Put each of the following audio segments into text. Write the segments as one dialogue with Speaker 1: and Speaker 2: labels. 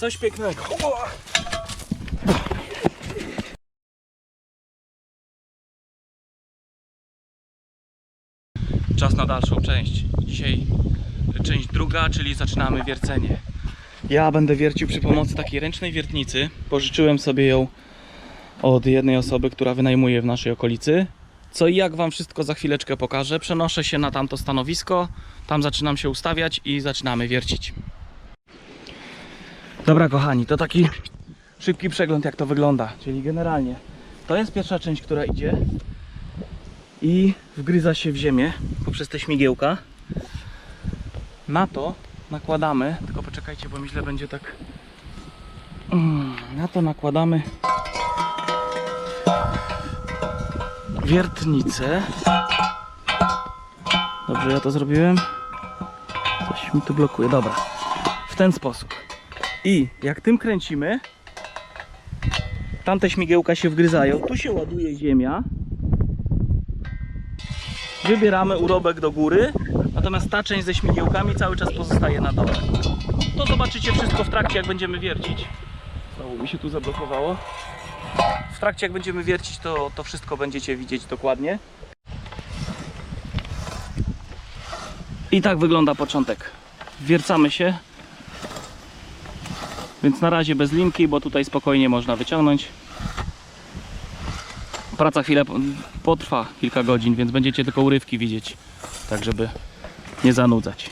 Speaker 1: Coś pięknego. Czas na dalszą część. Dzisiaj część druga, czyli zaczynamy wiercenie. Ja będę wiercił przy pomocy takiej ręcznej wiertnicy. Pożyczyłem sobie ją od jednej osoby, która wynajmuje w naszej okolicy. Co i jak Wam wszystko za chwileczkę pokażę. Przenoszę się na tamto stanowisko. Tam zaczynam się ustawiać i zaczynamy wiercić. Dobra, kochani, to taki szybki przegląd, jak to wygląda. Czyli generalnie to jest pierwsza część, która idzie i wgryza się w ziemię poprzez te śmigiełka. Na to nakładamy, tylko poczekajcie, bo mi źle będzie tak. Mm, Na to nakładamy wiertnicę. Dobrze, ja to zrobiłem. Coś mi tu blokuje. Dobra. W ten sposób. I jak tym kręcimy, tamte śmigiełka się wgryzają. Tu się ładuje ziemia. Wybieramy urobek do góry, natomiast ta część ze śmigiełkami cały czas pozostaje na dole. To zobaczycie wszystko w trakcie, jak będziemy wiercić. Znowu mi się tu zablokowało. W trakcie, jak będziemy wiercić, to, to wszystko będziecie widzieć dokładnie. I tak wygląda początek. Wiercamy się. Więc na razie bez linki, bo tutaj spokojnie można wyciągnąć. Praca chwilę po- potrwa, kilka godzin, więc będziecie tylko urywki widzieć, tak żeby nie zanudzać.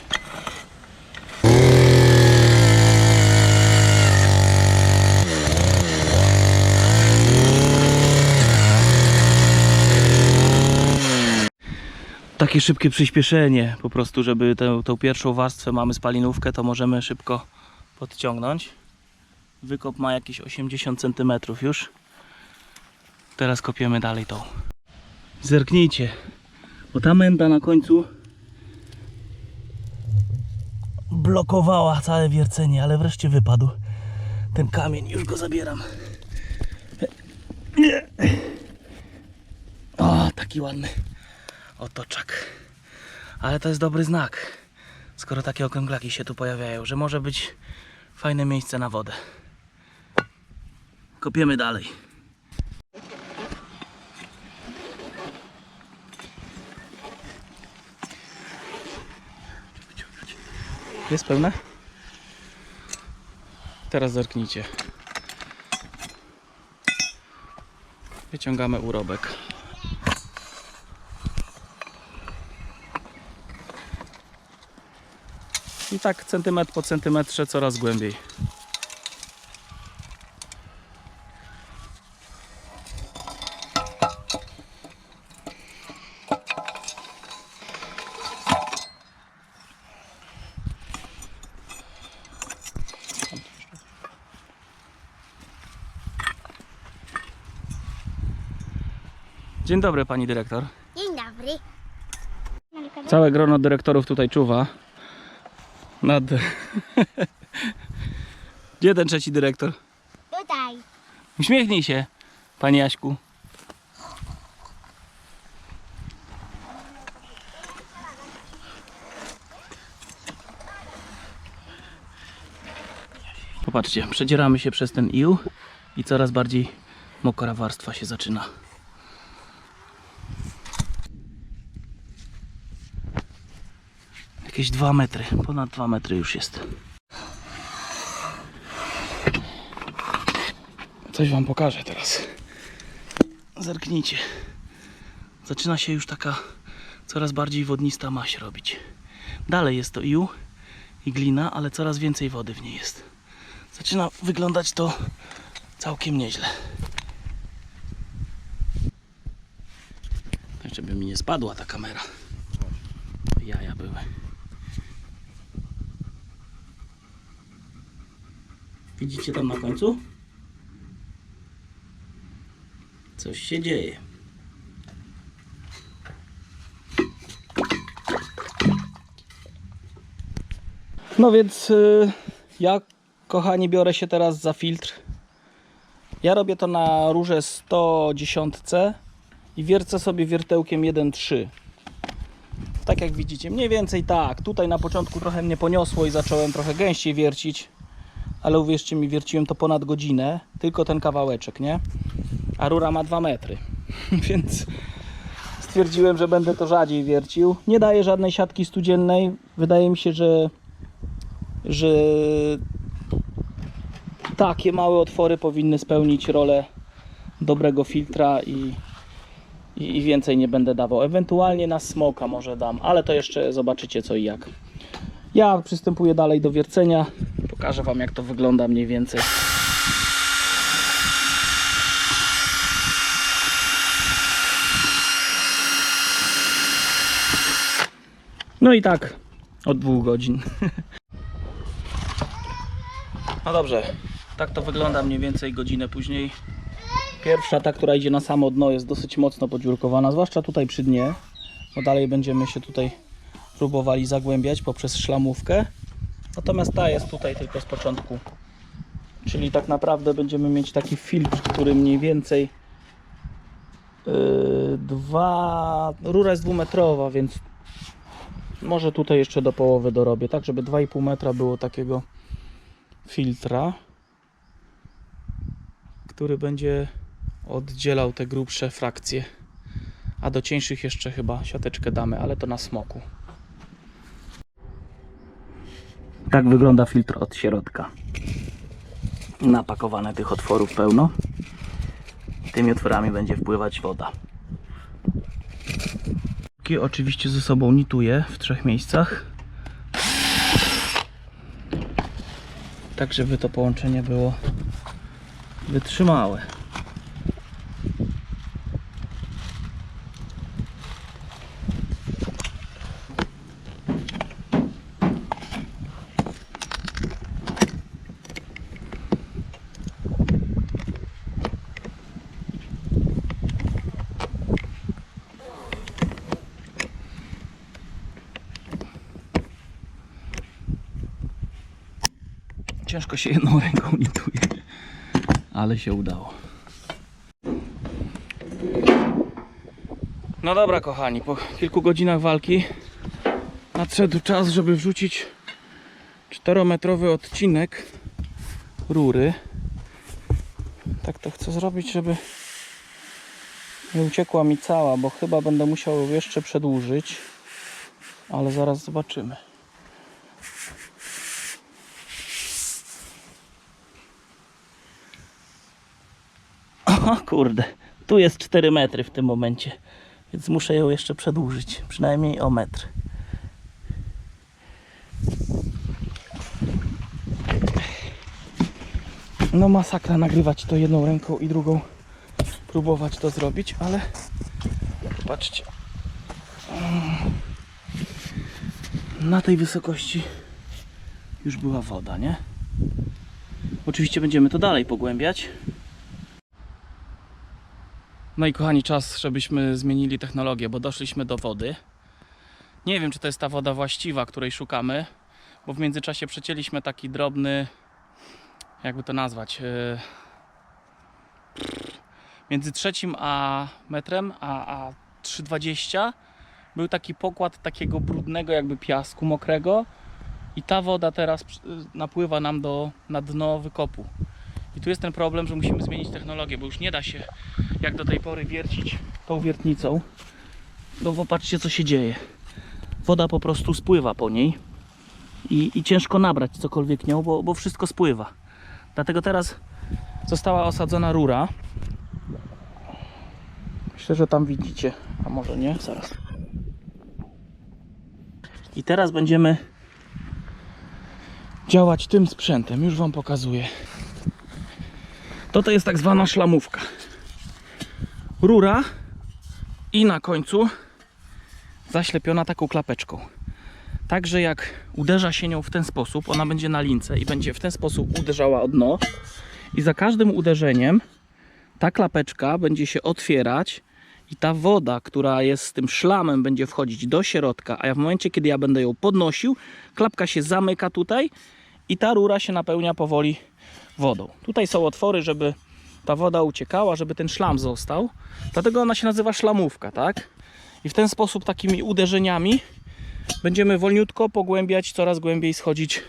Speaker 1: Takie szybkie przyspieszenie, po prostu, żeby tę, tą pierwszą warstwę mamy spalinówkę, to możemy szybko podciągnąć. Wykop ma jakieś 80 cm już. Teraz kopiemy dalej tą. Zerknijcie, bo ta menda na końcu blokowała całe wiercenie, ale wreszcie wypadł. Ten kamień, już go zabieram. O, taki ładny otoczak. Ale to jest dobry znak, skoro takie okrąglaki się tu pojawiają, że może być fajne miejsce na wodę. Kopiemy dalej. Jest pełne? Teraz zerknijcie. Wyciągamy urobek. I tak centymetr po centymetrze coraz głębiej. Dzień dobry pani dyrektor.
Speaker 2: Dzień dobry.
Speaker 1: Całe grono dyrektorów tutaj czuwa. Nad. Gdzie ten trzeci dyrektor?
Speaker 2: Tutaj.
Speaker 1: Uśmiechnij się, panie Jaśku. Popatrzcie, przedzieramy się przez ten ił i coraz bardziej mokra warstwa się zaczyna. Jakieś 2 metry, ponad 2 metry już jest. Coś wam pokażę teraz. Zerknijcie. Zaczyna się już taka coraz bardziej wodnista maść robić. Dalej jest to ił i glina, ale coraz więcej wody w niej jest. Zaczyna wyglądać to całkiem nieźle. Tak, żeby mi nie spadła ta kamera. Jaja były. Widzicie tam na końcu? Coś się dzieje. No więc y, ja, kochani, biorę się teraz za filtr. Ja robię to na rurze 110 i wiercę sobie wiertełkiem 1.3. Tak jak widzicie, mniej więcej tak. Tutaj na początku trochę mnie poniosło i zacząłem trochę gęściej wiercić. Ale uwierzcie mi, wierciłem to ponad godzinę, tylko ten kawałeczek, nie? A rura ma 2 metry, więc stwierdziłem, że będę to rzadziej wiercił. Nie daje żadnej siatki studziennej. Wydaje mi się, że, że takie małe otwory powinny spełnić rolę dobrego filtra i, i, i więcej nie będę dawał. Ewentualnie na smoka może dam, ale to jeszcze zobaczycie co i jak. Ja przystępuję dalej do wiercenia. Pokażę Wam jak to wygląda mniej więcej. No i tak od dwóch godzin. No dobrze, tak to wygląda mniej więcej godzinę później. Pierwsza, ta, która idzie na samo dno, jest dosyć mocno podziurkowana, zwłaszcza tutaj przy dnie. Bo dalej będziemy się tutaj próbowali zagłębiać poprzez szlamówkę. Natomiast ta jest tutaj tylko z początku. Czyli tak naprawdę będziemy mieć taki filtr, który mniej więcej yy, dwa... Rura jest dwumetrowa, więc może tutaj jeszcze do połowy dorobię, tak żeby 2,5 metra było takiego filtra, który będzie oddzielał te grubsze frakcje. A do cieńszych jeszcze chyba siateczkę damy, ale to na smoku. Tak wygląda filtr od środka. Napakowane tych otworów pełno. Tymi otworami będzie wpływać woda. Oczywiście ze sobą nituję w trzech miejscach. Tak, żeby to połączenie było wytrzymałe. Ciężko się jedną ręką nituje, ale się udało. No dobra, kochani, po kilku godzinach walki nadszedł czas, żeby wrzucić 4-metrowy odcinek rury. Tak to chcę zrobić, żeby nie uciekła mi cała, bo chyba będę musiał ją jeszcze przedłużyć, ale zaraz zobaczymy. O kurde, tu jest 4 metry w tym momencie, więc muszę ją jeszcze przedłużyć, przynajmniej o metr. No masakra nagrywać to jedną ręką i drugą próbować to zrobić, ale patrzcie. Na tej wysokości już była woda, nie? Oczywiście będziemy to dalej pogłębiać. No i kochani, czas, żebyśmy zmienili technologię, bo doszliśmy do wody. Nie wiem, czy to jest ta woda właściwa, której szukamy, bo w międzyczasie przecięliśmy taki drobny, jakby to nazwać, yy, między trzecim a metrem, a, a 3,20 był taki pokład takiego brudnego jakby piasku mokrego i ta woda teraz przy- napływa nam do, na dno wykopu. I tu jest ten problem, że musimy zmienić technologię, bo już nie da się jak do tej pory wiercić tą wiertnicą. No popatrzcie co się dzieje. Woda po prostu spływa po niej i, i ciężko nabrać cokolwiek nią, bo, bo wszystko spływa. Dlatego teraz została osadzona rura. Myślę, że tam widzicie, a może nie? Zaraz. I teraz będziemy działać tym sprzętem. Już Wam pokazuję. To to jest tak zwana szlamówka. Rura i na końcu zaślepiona taką klapeczką. Także jak uderza się nią w ten sposób, ona będzie na lince i będzie w ten sposób uderzała o dno i za każdym uderzeniem ta klapeczka będzie się otwierać i ta woda, która jest z tym szlamem będzie wchodzić do środka, a ja w momencie kiedy ja będę ją podnosił, klapka się zamyka tutaj i ta rura się napełnia powoli wodą. Tutaj są otwory, żeby ta woda uciekała, żeby ten szlam został. Dlatego ona się nazywa szlamówka, tak? I w ten sposób takimi uderzeniami będziemy wolniutko pogłębiać, coraz głębiej schodzić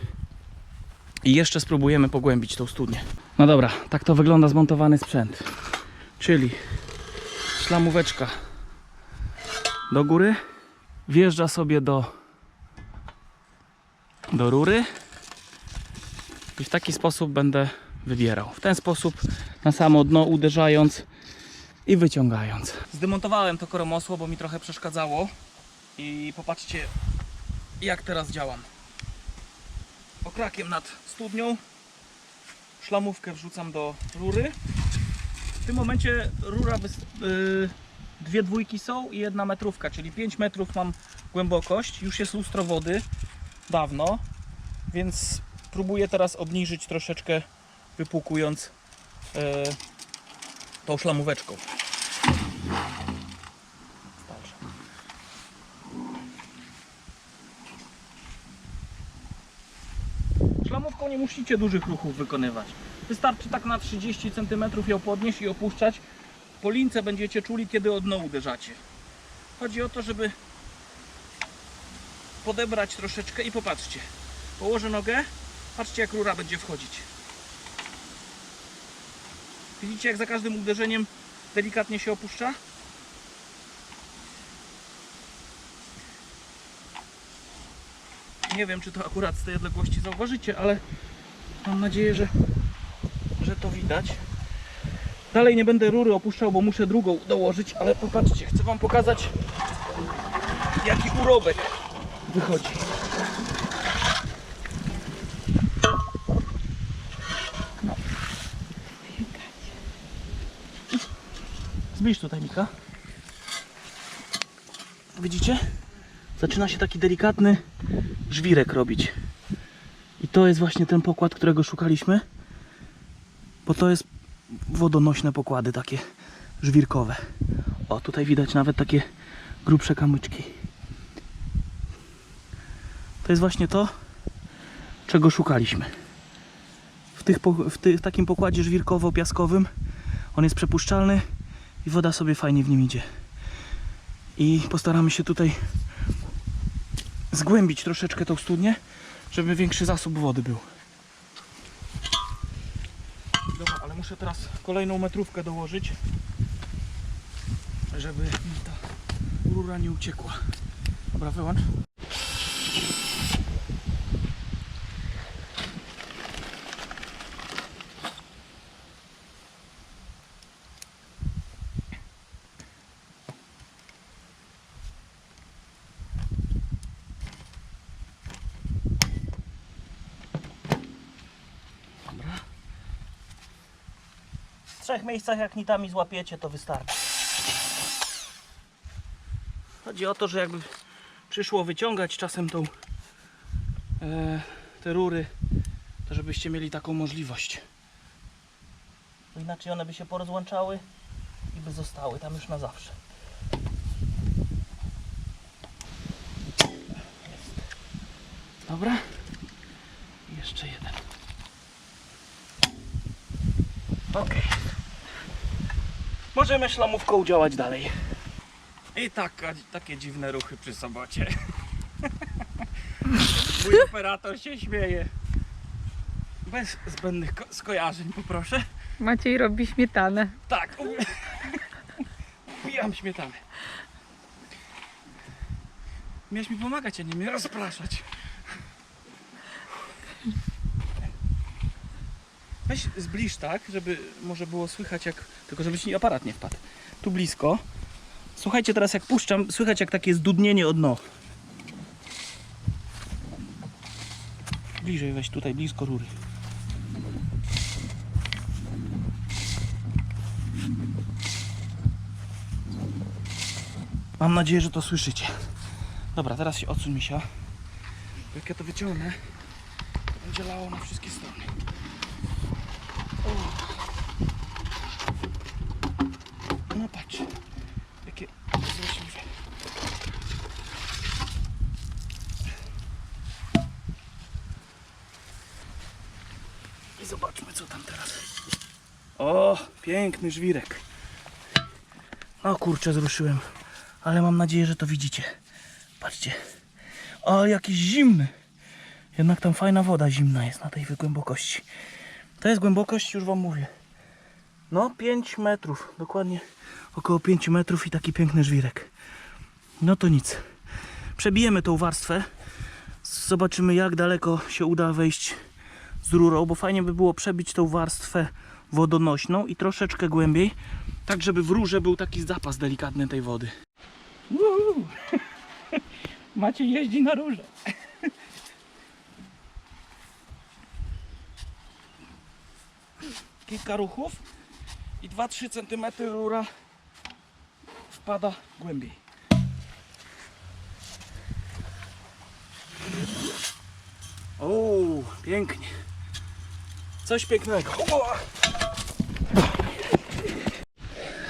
Speaker 1: I jeszcze spróbujemy pogłębić tą studnię. No dobra, tak to wygląda zmontowany sprzęt. Czyli szlamóweczka do góry, wjeżdża sobie do, do rury i w taki sposób będę wybierał. W ten sposób na samo dno uderzając i wyciągając. Zdemontowałem to koromosło, bo mi trochę przeszkadzało i popatrzcie jak teraz działam. Okrakiem nad studnią szlamówkę wrzucam do rury. W tym momencie rura wys- y, dwie dwójki są i jedna metrówka, czyli 5 metrów mam głębokość. Już jest lustro wody dawno, więc próbuję teraz obniżyć troszeczkę, wypłukując y, tą szlamóweczką. Szlamówką nie musicie dużych ruchów wykonywać. Wystarczy tak na 30 cm ją podnieść i opuszczać. Po lince będziecie czuli, kiedy o dno uderzacie. Chodzi o to, żeby podebrać troszeczkę i popatrzcie. Położę nogę, patrzcie jak rura będzie wchodzić. Widzicie jak za każdym uderzeniem delikatnie się opuszcza? Nie wiem czy to akurat z tej odległości zauważycie, ale mam nadzieję, że, że to widać. Dalej nie będę rury opuszczał, bo muszę drugą dołożyć, ale popatrzcie, chcę Wam pokazać jaki urobek wychodzi. Zbliż tutaj Mika. Widzicie? Zaczyna się taki delikatny żwirek robić. I to jest właśnie ten pokład, którego szukaliśmy. Bo to jest wodonośne pokłady takie żwirkowe. O, tutaj widać nawet takie grubsze kamyczki. To jest właśnie to, czego szukaliśmy. W, tych, w, ty, w takim pokładzie żwirkowo-piaskowym on jest przepuszczalny i woda sobie fajnie w nim idzie. I postaramy się tutaj zgłębić troszeczkę tą studnię, żeby większy zasób wody był. Dobra, ale muszę teraz kolejną metrówkę dołożyć, żeby mi ta rura nie uciekła. Dobra, wyłącz. Trzech miejscach jak nitami złapiecie, to wystarczy. Chodzi o to, że jakby przyszło wyciągać czasem tą e, te rury, to żebyście mieli taką możliwość. Bo inaczej one by się porozłączały i by zostały tam już na zawsze. Jest. Dobra. Jeszcze jeden. Okej. Możemy szlamówką działać dalej. I taka, takie dziwne ruchy przy sobocie. Mój operator się śmieje. Bez zbędnych ko- skojarzeń poproszę.
Speaker 2: Maciej robi śmietanę.
Speaker 1: Tak. Ubijam śmietanę. Miałeś mi pomagać, a nie mnie rozpraszać. Weź zbliż tak, żeby może było słychać jak... Tylko żeby ci aparat nie wpadł. Tu blisko. Słuchajcie teraz jak puszczam, słychać jak takie zdudnienie od dno. Bliżej weź tutaj, blisko rury. Mam nadzieję, że to słyszycie. Dobra, teraz się odsuń misia. Jak ja to wyciągnę, będzie lało na wszystkie strony. O. No patrz, jakie złośliwe. I zobaczmy co tam teraz. O, piękny żwirek. O kurczę, zruszyłem. Ale mam nadzieję, że to widzicie. Patrzcie. O, jakiś zimny. Jednak tam fajna woda zimna jest na tej głębokości. To jest głębokość, już wam mówię. No 5 metrów, dokładnie około 5 metrów i taki piękny żwirek. No to nic. Przebijemy tą warstwę. Zobaczymy jak daleko się uda wejść z rurą, bo fajnie by było przebić tą warstwę wodonośną i troszeczkę głębiej, tak żeby w rurze był taki zapas delikatny tej wody.
Speaker 3: Macie jeździ na róże.
Speaker 1: Kilka ruchów i 2-3 cm rura wpada głębiej. O, pięknie. Coś pięknego.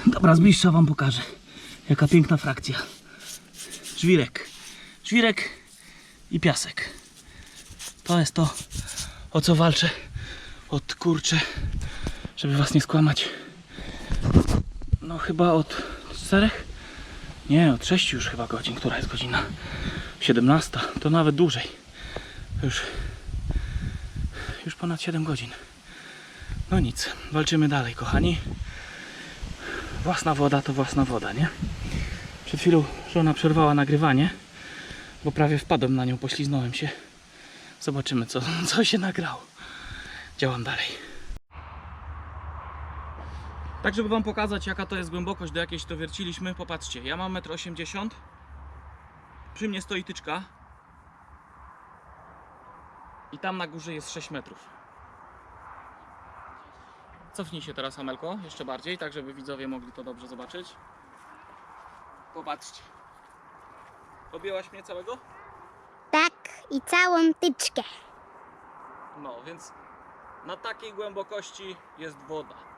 Speaker 1: Dobra, z bliższa wam pokażę. Jaka piękna frakcja. Żwirek. Żwirek i piasek. To jest to, o co walczę od kurczę, żeby was nie skłamać. No chyba od czterech? Nie, od sześciu już chyba godzin. Która jest godzina? 17. To nawet dłużej. Już już ponad 7 godzin. No nic, walczymy dalej, kochani. Własna woda to własna woda, nie? Przed chwilą żona przerwała nagrywanie, bo prawie wpadłem na nią, pośliznąłem się. Zobaczymy, co, co się nagrało. Działam dalej. Tak, żeby Wam pokazać, jaka to jest głębokość, do jakiej się to wierciliśmy, popatrzcie. Ja mam 1,80 m. Przy mnie stoi tyczka. I tam na górze jest 6 metrów. Cofnij się teraz, Amelko, jeszcze bardziej, tak żeby widzowie mogli to dobrze zobaczyć. Popatrzcie. Objęłaś mnie całego?
Speaker 4: Tak, i całą tyczkę.
Speaker 1: No, więc na takiej głębokości jest woda.